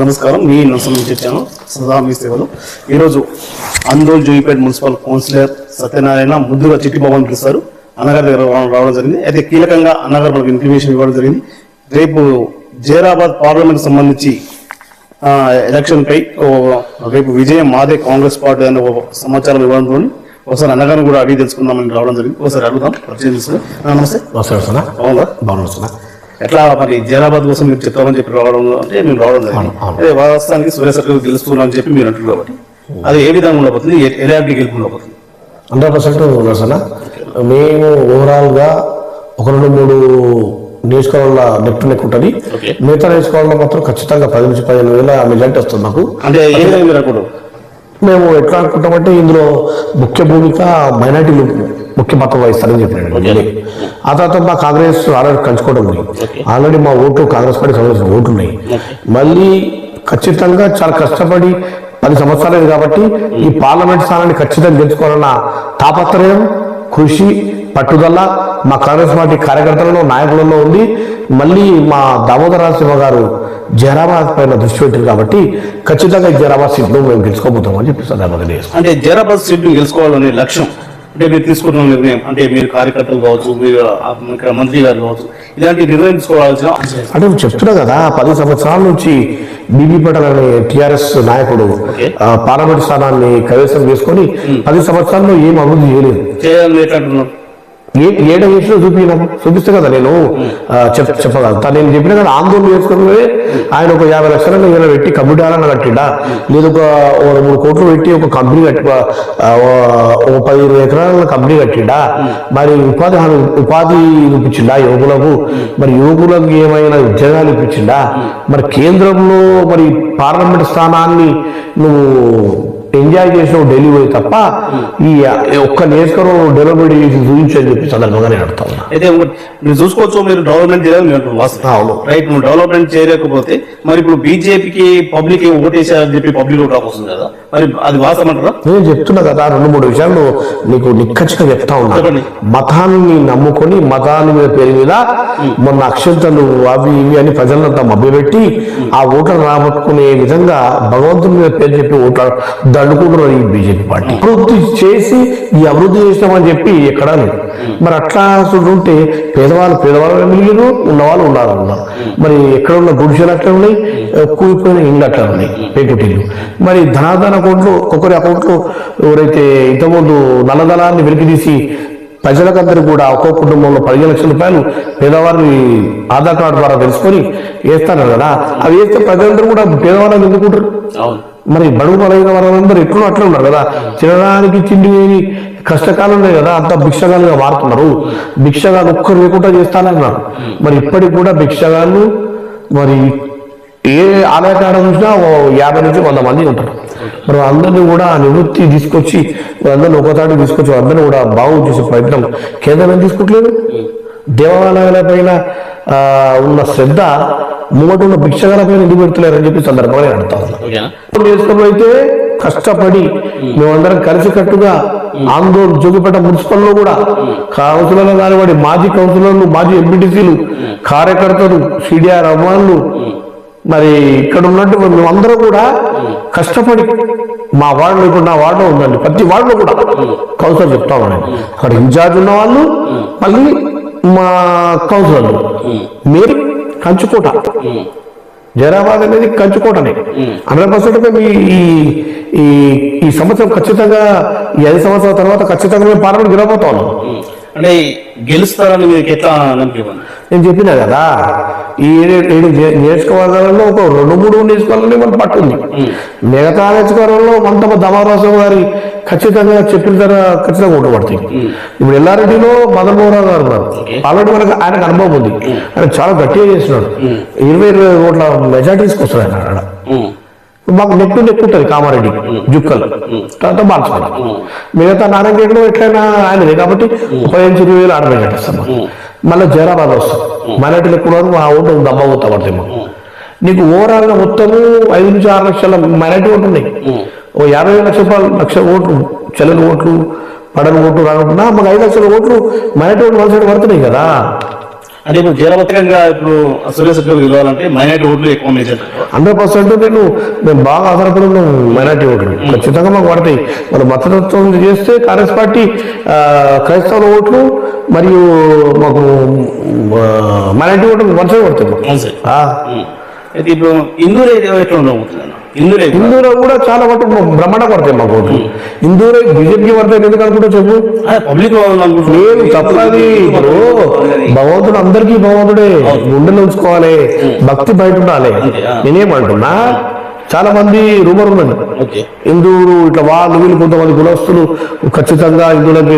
నమస్కారం. మీ నర్సం నుంచి వచ్చాను సదా మీ సేవలు. ఈరోజు అందోల్ జూయిపేట మున్సిపల్ కౌన్సిలర్ సత్యనారాయణ ముద్దుగా చిట్టి భవన్ పిలుస్తారు. అన్నగారి దగ్గర రావడం- జరిగింది. అయితే కీలకంగా అన్నగారు మనకు ఇన్ఫర్మేషన్ ఇవ్వడం జరిగింది. రేపు జైరాబాద్ పార్లమెంట్ సంబంధించి ఆ, ఎలక్షన్ పై ఓ, రేపు విజయం మాదే కాంగ్రెస్ పార్టీ అనే ఒక సమాచారం ఇవ్వడంతో ఒకసారి అన్నగారిని కూడా అడిగి తెలుసుకుందామని రావడం జరిగింది. ఒకసారి అడుగుదాం. పరిచయం చేసుకుని నమస్తే. అవునా బాగున్నా ఎట్లా మరి జైరాబాద్ కోసం మీరు చెప్తామని చెప్పి రావడం అంటే మేము రావడం జరిగింది. అదే వాస్తవానికి సురేష్ గెలుస్తున్నా అని చెప్పి మీరు అంటున్నారు కాబట్టి అది ఏ విధంగా ఉండబోతుంది? ఎలాంటి గెలుపు ఉండబోతుంది? హండ్రెడ్ పర్సెంట్ నర్సన మేము ఓవరాల్గా ఒక రెండు మూడు నియోజకవర్గాల నెట్ నెక్ ఉంటుంది. మిగతా నియోజకవర్గంలో మాత్రం ఖచ్చితంగా పది నుంచి పదిహేను వేల మెజార్టీ వస్తుంది నాకు అంటే మేము ఎట్లా అనుకుంటామంటే ఇందులో ముఖ్య భూమిక మైనార్టీలు ముఖ్య పాత్ర వహిస్తారని Okay. ఆ తర్వాత మా కాంగ్రెస్ ఆల్రెడీ కంచుకోవడం ఉంది. ఆల్రెడీ మా ఓటు కాంగ్రెస్ పార్టీ సంబంధించిన ఓట్లు ఉన్నాయి మళ్ళీ ఖచ్చితంగా చాలా కష్టపడి పది సంవత్సరాలు కాబట్టి ఈ పార్లమెంట్ స్థానాన్ని ఖచ్చితంగా గెలుచుకోవాలన్న తాపత్రయం కృషి పట్టుదల మా కాంగ్రెస్ పార్టీ కార్యకర్తలలో నాయకులలో ఉంది. మళ్ళీ మా దామోదర సింహ గారు జహరాబాద్ పైన దృష్టి పెట్టారు కాబట్టి ఖచ్చితంగా ఈ జహరాబాద్ సీట్లు మేము గెలుచుకోబోతామని చెప్పి సందర్భంగా అంటే జైరాబాద్ సీట్ గెలుచుకోవాలనే లక్ష్యం అంటే మీరు తీసుకుంటున్న నిర్ణయం అంటే మీరు కార్యకర్తలు కావచ్చు మీరు ఇక్కడ మంత్రి గారు కావచ్చు ఇలాంటి నిర్ణయం తీసుకోవాల్సిన అంటే చెప్తున్నా కదా పది సంవత్సరాల నుంచి బీబీ పటేల్ అనే టిఆర్ఎస్ నాయకుడు పార్లమెంట్ స్థానాన్ని కైవసం చేసుకొని పది సంవత్సరాల్లో ఏం అభివృద్ధి చేయలేదు. ఏ ఏడ చేసినా చూపినా చూపిస్తే కదా నేను చెప్ చెప్పగలుగుతా నేను చెప్పిన కదా ఆందోళన చేసుకుని ఆయన ఒక యాభై లక్షలను ఈయన పెట్టి కంప్యూటర్ కట్టిండా. లేదు ఒక రెండు మూడు కోట్లు పెట్టి ఒక కంపెనీ కట్టి ఒక పది ఇరవై ఎకరాల కంపెనీ కట్టిండా. మరి ఉపాధి హామీ ఉపాధి ఇప్పించిండా యువకులకు మరి యువకులకు ఏమైనా ఉద్యోగాలు ఇప్పించిండా? మరి కేంద్రంలో మరి పార్లమెంట్ స్థానాన్ని నువ్వు ఎంజాయ్ చేసినావు ఢిల్లీ పోయి తప్ప ఈ ఒక్క నియోజకవర్గం డెవలప్మెంట్ చేసి చూపించని చెప్పి సందర్భంగా నేను అడుగుతా ఉన్నా. అయితే మీరు చూసుకోవచ్చు మీరు డెవలప్మెంట్ చేయాలని అంటున్నారు వాస్తవం. రైట్ నువ్వు డెవలప్మెంట్ చేయలేకపోతే మరి ఇప్పుడు బీజేపీకి పబ్లిక్ ఓటేసారని చెప్పి పబ్లిక్ ఓట్ వస్తుంది కదా. మరి అది వాస్తవం అంటారా? నేను చెప్తున్నా కదా రెండు మూడు విషయాలు నీకు నిక్కచ్చిగా చెప్తా ఉన్నా. మతాన్ని నమ్ముకొని మతాన్ని మీద పేరు మీద మొన్న అక్షంతలు అవి ఇవి అని ప్రజలంతా మభ్యపెట్టి ఆ ఓట్లను రాబట్టుకునే విధంగా భగవంతుని మీద పేరు చెప్పి ఓట్ల దండుకుంటున్నారు ఈ బీజేపీ పార్టీ. అభివృద్ధి చేసి ఈ అభివృద్ధి చేసినామని చెప్పి ఎక్కడా లేదు. మరి అట్లా ఉంటే పేదవాళ్ళు పేదవాళ్ళు మిగిలిరు ఉన్నవాళ్ళు ఉన్నారు మరి ఎక్కడ ఉన్న గుడిసెలు అట్లా ఉన్నాయి కూలిపోయిన ఇండ్లు అట్లా ఉన్నాయి పెంకుటిల్లు. మరి ధనాధన అకౌంట్లు ఒక్కొక్కరి అకౌంట్లో ఎవరైతే ఇంతకుముందు నల్లధనాన్ని వెలికి తీసి ప్రజలకందరూ కూడా ఒక్కో కుటుంబంలో పదిహేను లక్షల రూపాయలు పేదవారిని ఆధార్ కార్డు ద్వారా తెలుసుకొని వేస్తారు కదా. అవి వేస్తే ప్రజలందరూ కూడా పేదవాళ్ళని ఎందుకుంటారు? మరి బడుగు బలైన వాళ్ళందరూ ఎక్కడో అట్లా ఉన్నారు కదా. తినడానికి తిండి లేని కష్టకాలం ఉన్నాయి కదా అంత భిక్షగాలుగా మారుతున్నారు. భిక్షగాలు ఒక్కరు లేకుండా చేస్తానన్నారు మరి ఇప్పటికి కూడా భిక్షగాళ్ళు మరి ఏ ఆలయకాడ చూసినా ఓ యాభై నుంచి వంద మంది ఉంటారు. మరి అందరినీ కూడా నివృత్తి తీసుకొచ్చి అందరిని ఒకసారి తీసుకొచ్చి అందరినీ కూడా బాగు చేసే ప్రయత్నం కేంద్రం ఏం తీసుకుంటలేదు? దేవాలయాల పైన ఆ, ఉన్న శ్రద్ధ ముంగట ఉన్న ఎందుకు పెడుతున్నారని చెప్పి సందర్భంగా నేను అడుగుతా ఉన్నా. ఓకేనా? నియోజకవర్గంలో అయితే కష్టపడి మేమందరం కలిసికట్టుగా ఆందోళన జోగిపేట మున్సిపల్లో కూడా కౌన్సిలర్లు కానివ్వండి మాజీ కౌన్సిలర్లు మాజీ ఎంపీటీసీలు కార్యకర్తలు సిడిఆర్ అమ్మాన్లు మరి ఇక్కడ ఉన్నట్టు మేమందరం కూడా కష్టపడి మా వార్డులో ఇప్పుడు నా వార్డులో ఉందండి ప్రతి వార్డులో కూడా కౌన్సిలర్ చెప్తా ఉన్నాను అక్కడ ఇన్ఛార్జ్ ఉన్న వాళ్ళు మళ్ళీ మా కౌన్సిలర్లు. మీరు కంచుకోట. జైరాబాద్ అనేది కంచుకోటనే హండ్రెడ్ పర్సెంట్ మీ ఈ ఈ ఈ సంవత్సరం ఖచ్చితంగా ఈ ఐదు సంవత్సరాల తర్వాత ఖచ్చితంగా మేము పార్లమెంట్ గెలవబోతా. ఉన్నాం అంటే గెలుస్తారని మీకు ఎట్లా నేను చెప్పినా కదా ఈ ఏడు ఏడు నియ- నియోజకవర్గాలలో ఒక రెండు మూడు నియోజకవర్గాలని మనం పట్టుంది. మిగతా నియోజకవర్గంలో మంతమ దమారాసం గారి ఖచ్చితంగా చెప్పిన తర్వాత ఖచ్చితంగా ఓటు ఇప్పుడు ఎల్లారెడ్డిలో మదన్ మోహన్ గారు ఉన్నారు. ఆల్రెడీ మనకు ఆయనకు అనుభవం ఉంది. ఆయన చాలా గట్టిగా చేస్తున్నాడు. ఇరవై ఇరవై ఓట్ల మెజార్టీ తీసుకొస్తాడు ఆయన ఆడ. మాకు నెక్ టు నెక్ ఉంటుంది కామారెడ్డి జుక్కలు. తర్వాత బాల్చుకోవాలి మిగతా నారాయణగఢ్లో ఎట్లయినా ఆయనదే. కాబట్టి పదిహేను ఇరవై వేలు ఆడ మళ్ళీ జైరాబాద్ వస్తాం మైనార్టీలు ఎక్కువ ఉన్నారు, మా ఓటు దమ్మ పోతా పడతాయి మాకు. నీకు ఓవరాల్గా మొత్తము ఐదు నుంచి ఆరు లక్షల మైనార్టీ ఓట్లు ఉన్నాయి. ఓ యాభై లక్ష రూపాయలు లక్ష ఓట్లు చెల్లెని ఓట్లు పడని ఓట్లు రాకుండా మాకు ఐదు లక్షల ఓట్లు మైనార్టీ ఓట్లు వలస పడుతున్నాయి కదా. అంటే ఇప్పుడు జయరవతంగా ఇప్పుడు సురేష్ రెడ్డి గెలవాలంటే మైనార్టీ ఓట్లు ఎక్కువ మేజర్ హండ్రెడ్ పర్సెంట్ నేను మేము బాగా ఆధారపడి ఉన్నాం మైనార్టీ ఓట్లు. ఖచ్చితంగా మాకు పడతాయి. మరి మతతత్వం చేస్తే కాంగ్రెస్ పార్టీ క్రైస్తవుల ఓట్లు మరియు మాకు మైనార్టీ ఓట్లు వరుసగా ఆ, అయితే ఇప్పుడు హిందూ ఎట్లా ఉండబోతుంది అన్న హిందూ హిందూలో కూడా చాలా మటుకు బ్రహ్మాండ పడతాయి మాకు ఓట్లు హిందూలో బీజేపీ పడతాయి ఎందుకు అనుకుంటా చెప్పు? పబ్లిక్ లేదు తప్పది. ఇప్పుడు భగవంతుడు అందరికీ భగవంతుడే. గుండెలు ఉంచుకోవాలి. భక్తి బయట ఉండాలి. నేనేమంటున్నా? చాలా మంది రూమర్ ఓకే. హిందువులు ఇట్లా వాళ్ళు వీళ్ళు కొంతమంది కులస్తులు ఖచ్చితంగా హిందువులకు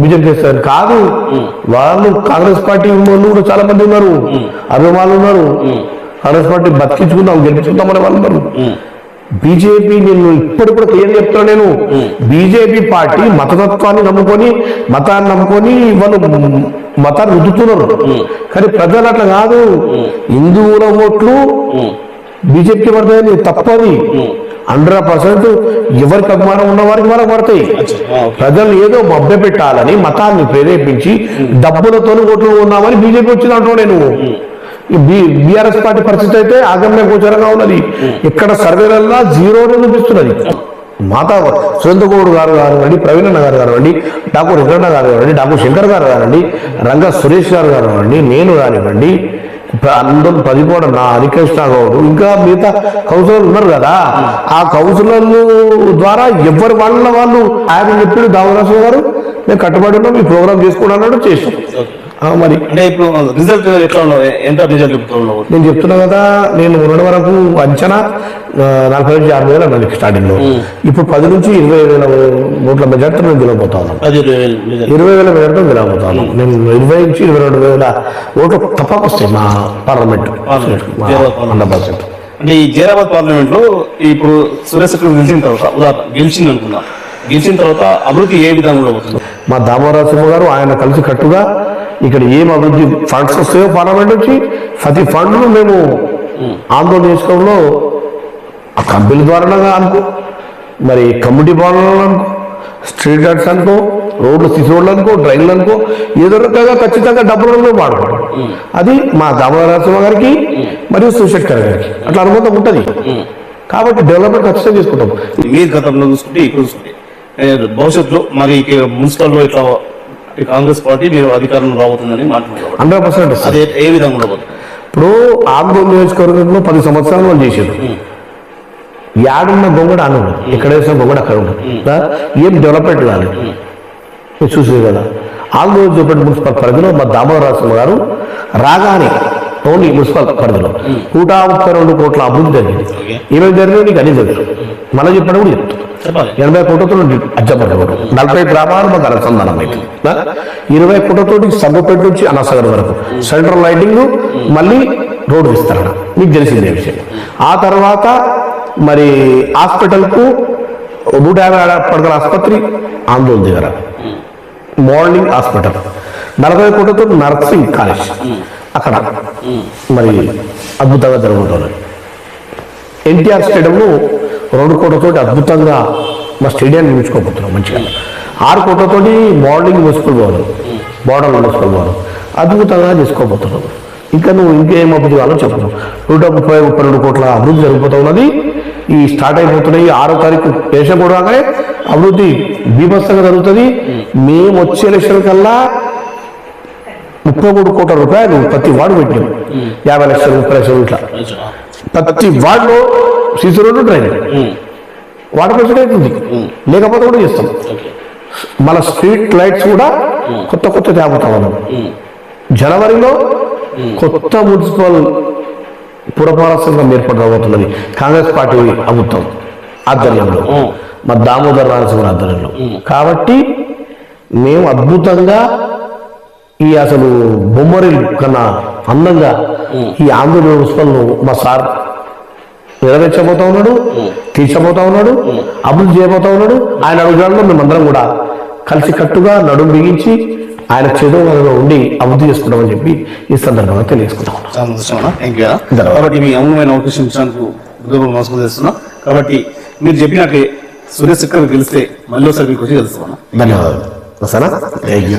బీజేపీ చేస్తారు. కాదు. వాళ్ళు కాంగ్రెస్ పార్టీ వాళ్ళు కూడా చాలా మంది ఉన్నారు. అభిమానులు ఉన్నారు. కాంగ్రెస్ పార్టీ బతికించుకుందాం గెలిపించుకుందాం అనే వాళ్ళు ఉన్నారు. బీజేపీ నేను ఇప్పుడు కూడా క్లియర్ చెప్తాను నేను. బీజేపీ పార్టీ మతతత్వాన్ని నమ్ముకొని మతాన్ని నమ్ముకొని వాళ్ళు మతాన్ని రుద్దుతున్నారు. కానీ ప్రజలు అట్లా కాదు. హిందువుల ఓట్లు బీజేపీకి పడతాయని తప్పది. హండ్రెడ్ పర్సెంట్ ఎవరికి అభిమానం ఉన్న వారికి మనకు పడతాయి. ప్రజలు ఏదో మభ్య పెట్టాలని మతాన్ని ప్రేరేపించి డబ్బులతో ఓట్లు ఉన్నామని బీజేపీ వచ్చిందంటూ నేను. బీఆర్ఎస్ పార్టీ పరిస్థితి అయితే ఆగమ్య గోచరంగా ఉన్నది. ఇక్కడ సర్వేలల్లా జీరో చూపిస్తున్నది. మాతా సురేంద్రగౌడ్ గారు కానివ్వండి ప్రవీణన్న గారు కానివ్వండి డాక్టర్ వెంకన్న గారు కానివ్వండి డాక్టర్ శంకర్ గారు కానివ్వండి రంగ సురేష్ గారు కానివ్వండి నేను కానివ్వండి అందరూ పదిపోవడం నా హరికృష్ణ గౌడ్ ఇంకా మిగతా కౌన్సిలర్ ఉన్నారు కదా. ఆ కౌన్సిలర్ ద్వారా ఎవరి వాళ్ళ వాళ్ళు ఆయన చెప్పాడు దావరాసు గారు మేము కట్టుబడి ఉన్నాం ఈ ప్రోగ్రామ్ చేసుకున్నాను చేసాం మరి అంటే ఇప్పుడు రిజల్ట్ ఎట్లా ఉండవు ఎంత రిజల్ట్ ఉండవు నేను చెప్తున్నా కదా నేను ఉన్నటి వరకు అంచనా నలభై నుంచి యాభై వేలు అన్నది స్టార్టింగ్లో. ఇప్పుడు పది నుంచి ఇరవై వేల ఓట్ల మెజార్టీ నేను గెలవబోతా ఉన్నాను పది ఇరవై వేలు మెజార్టీ. గెలవబోతా ఉన్నాను నేను ఇరవై నుంచి ఇరవై రెండు వేల ఓట్లు తప్పక వస్తాయి మా పార్లమెంట్ పార్లమెంట్. హండ్రెడ్ పర్సెంట్ అంటే ఈ జైరాబాద్ పార్లమెంట్లో ఇప్పుడు సురేష్ గెలిచిన తర్వాత ఉదాహరణ గెలిచింది అనుకుందాం. గెలిచిన తర్వాత అభివృద్ధి ఏ విధంగా మా దామోదర సింహ గారు ఆయన కలిసి కట్టుగా ఇక్కడ ఏం అభివృద్ధి? ఫండ్స్ వస్తాయో పార్లమెంట్ వచ్చి. ప్రతి ఫండ్ను మేము ఆందోళన చేసుకోవడంలో ఆ కంపెనీ ద్వారా అనుకో. మరి కమ్యూనిటీ భవనాలు అనుకో. స్ట్రీట్ లైట్స్ అనుకో రోడ్లు సిసి రోడ్లు అనుకో డ్రైన్లు అనుకో ఏదో రకంగా ఖచ్చితంగా డబ్బులను వాడుకోవడం అది మా దామోదర గారికి మరియు సుశేఖర్ గారికి. అట్లా అనుకుంటా ఉంటుంది. కాబట్టి డెవలప్మెంట్ ఖచ్చితంగా చేసుకుంటాం. మీరు గతంలో చూసుకుంటే ఇక్కడ చూసుకుంటే భవిష్యత్తులో మరి మున్సిపల్లో ఇట్లా ఈ కాంగ్రెస్ పార్టీ మీరు అధికారంలో రాబోతుందని మాట్లాడుతున్నారు హండ్రెడ్ పర్సెంట్ అదే ఏ విధంగా ఉండబోతుంది? ఇప్పుడు ఆంధ్ర నియోజకవర్గంలో పది సంవత్సరాలు వాళ్ళు చేశారు. యాడున్న గొంగడ అన్నాడు ఎక్కడ వేసిన గొంగడ అక్కడ ఉండదు? ఏం డెవలప్మెంట్ కాలేదు. మీరు చూసేది కదా. ఆంధ్ర నియోజకవర్గ మున్సిపల్ పరిధిలో మా దామోదరాశ్రమ గారు రాగానే ఓన్లీ మున్సిపల్ పరిధిలో నూట ముప్పై రెండు కోట్ల అభివృద్ధి జరిగింది. ఇరవై జరిగిన నీకు అన్ని జరిగింది. మళ్ళీ చెప్పిన కూడా చెప్తాను ఎనభై కోట్లతో అజ్జపడ్డ నలభై గ్రామాలు మాకు అనుసంధానం అయితే ఇరవై కోట్లతోటి సబ్బపేట నుంచి అనసగర్ వరకు. సెంట్రల్ లైటింగ్ మళ్ళీ రోడ్డు విస్తరణ. మీకు తెలిసిందే విషయం. ఆ తర్వాత మరి హాస్పిటల్కు నూట యాభై పడగల ఆసుపత్రి ఆందోళన దగ్గర మార్నింగ్ హాస్పిటల్. నలభై కోట్లతో నర్సింగ్ కాలేజ్. అక్కడ. మరి అద్భుతంగా జరుగుతుంది. ఎన్టీఆర్ స్టేడియంలో రెండు కోట్లతో అద్భుతంగా మా స్టేడియాన్ని నిర్మించుకోబోతున్నాం మంచిగా. ఆరు కోట్లతోటి మోడలింగ్ మున్సిపల్ భవనం మోడల్ మున్సిపల్ భవనం అద్భుతంగా చేసుకోబోతున్నాం. ఇంకా నువ్వు ఇంకేం అభివృద్ధి కావాలో చెప్పను నూట ముప్పై ముప్పై రెండు కోట్ల అభివృద్ధి జరిగిపోతూ ఉన్నది. ఈ స్టార్ట్ అయిపోతున్నాయి. ఆరో తారీఖు దేశం కూడా అభివృద్ధి బీభత్సంగా జరుగుతుంది. మేము వచ్చే ఎలక్షన్ కల్లా ముప్పై మూడు కోట్ల రూపాయలు ప్రతి వాడు పెట్టాం యాభై లక్షలు ముప్పై లక్షలు ఇట్లా. ప్రతి వార్డులో CC road drain water facility అవుతుంది లేకపోతే కూడా చేస్తాం. మన స్ట్రీట్ లైట్స్ కూడా కొత్త కొత్త తేపుతా ఉన్నాం జనవరిలో కొత్త మున్సిపల్ పురపాలక సంఘం ఏర్పడబోతున్నది కాంగ్రెస్ పార్టీ ప్రభుత్వం ఆధ్వర్యంలో. మా దామోదర్ రాజసింహ ఆధ్వర్యంలో. కాబట్టి మేము అద్భుతంగా ఈ అసలు బొమ్మరి కన్నా అందంగా ఈ ఆంధ్ర మున్సిపల్ను మా సార్ నెరవేర్చబోతా ఉన్నాడు తీర్చబోతా ఉన్నాడు అభివృద్ధి చేయబోతా ఉన్నాడు. ఆయన అడుగులలో మేమందరం కూడా కలిసి కట్టుగా నడుము బిగించి ఆయన చదువులలో ఉండి అభివృద్ధి చేసుకుంటామని చెప్పి ఈ సందర్భంగా తెలియజేసుకుంటాం. కాబట్టి మీ అమూల్యమైన అవకాశం ఇచ్చినందుకు ఉద్యోగం మోసం చేస్తున్నాం. కాబట్టి మీరు చెప్పినట్టే సురేష్ చక్ర గెలిస్తే మళ్ళీ ఒకసారి మీకు వచ్చి కలుస్తామన్నా ధన్యవాదాలు. వస్తానా? Thank you